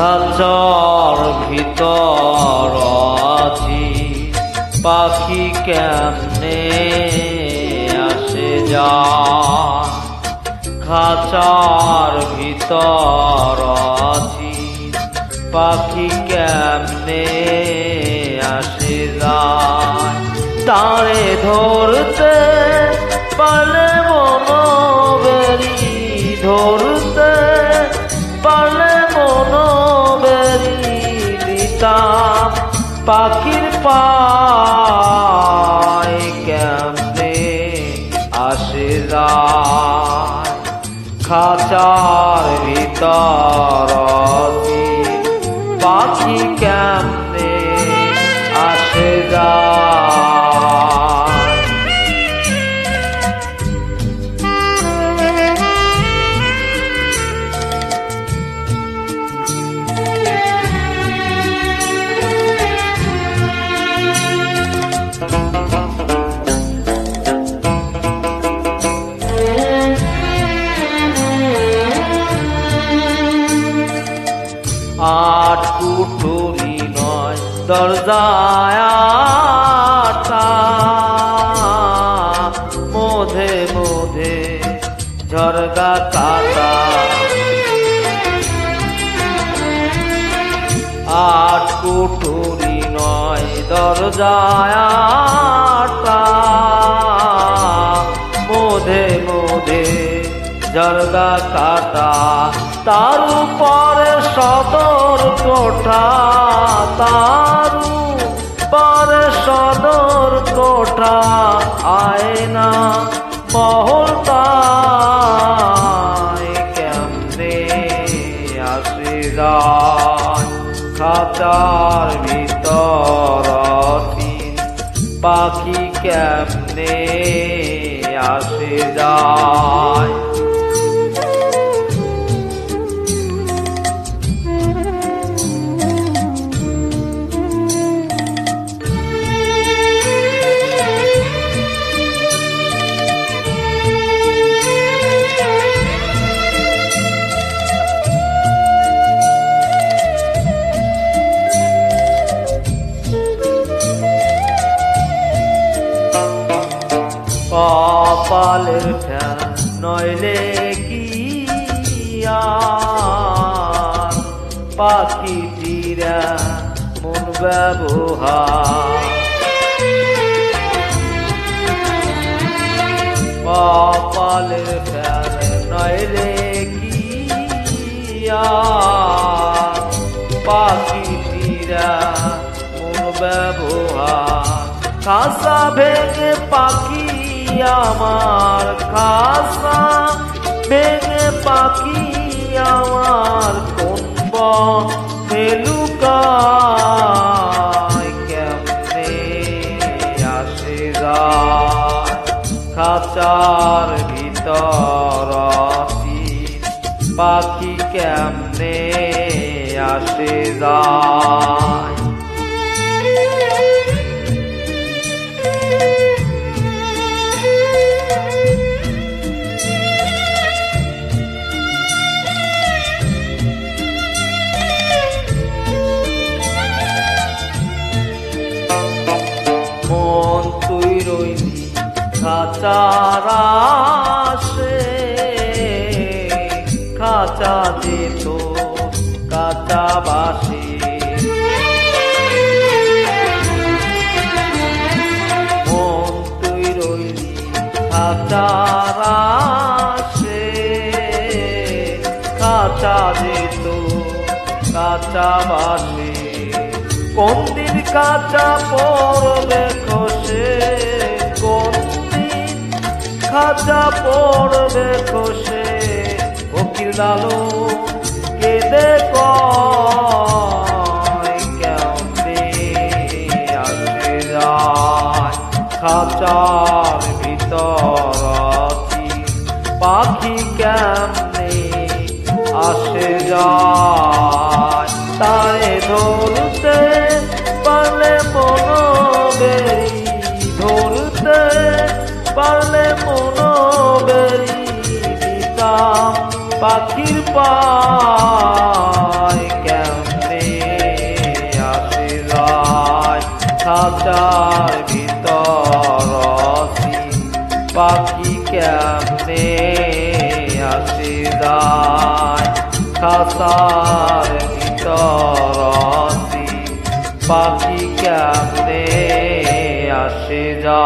খাঁচার ভিতর আছি। পাখি কেমনে আসে যা খাঁচার ভিতর আছি। পাখি কেমনে আসে যায় তারে ধরতে পারলে পায় কেমনে আসে খাঁচার ভিতর পাখি কেমনে? দরজায় মোধে মোধে, ঝরগা কাটা। আট কুঠুরি নয়, দরজায় মোধে মোধে জর্গা কাটা। তার উপরে কোঠা তার উপরে সদর কোঠা আয়না মহলতায় কেমনে আসে খাতার ভিতর অতীন পাখি কেমনে আসে যায় কপালের ফ্যান নইলে কি আর? পাখিটিরা মন ব্যবহার। কপালের ফ্যান নইলে কি মন ব্যবহার। খাসা ভেঙে পাখি আমার খাসা ভেঙে পাখি আমার কোন ফেলুকায় কেমনে আসে খাঁচার ভিতর পাখি কেমনে আসে যায় খাঁচার আসে খাঁচা যেত কাঁচা বাসে মন তুই রইলি খাঁচার আসে কাঁচা যেত কাঁচা বাসে কোন দিন কাঁচা পড়বে খসে খাঁচা পড়বে খসে, ফকির লালো কেঁদে কেমনে আসে যায় খাঁচার ভিতর পাখি কেমনে আসে যায় তারে ধরতে পারলে ধরতে পারলে মনোবেরি দিতাম পাখির পায় কেমনে আসে রায় ভিতর পাখি কেমনে আসে রায় ভিতর পাখি কেমনে আসে যা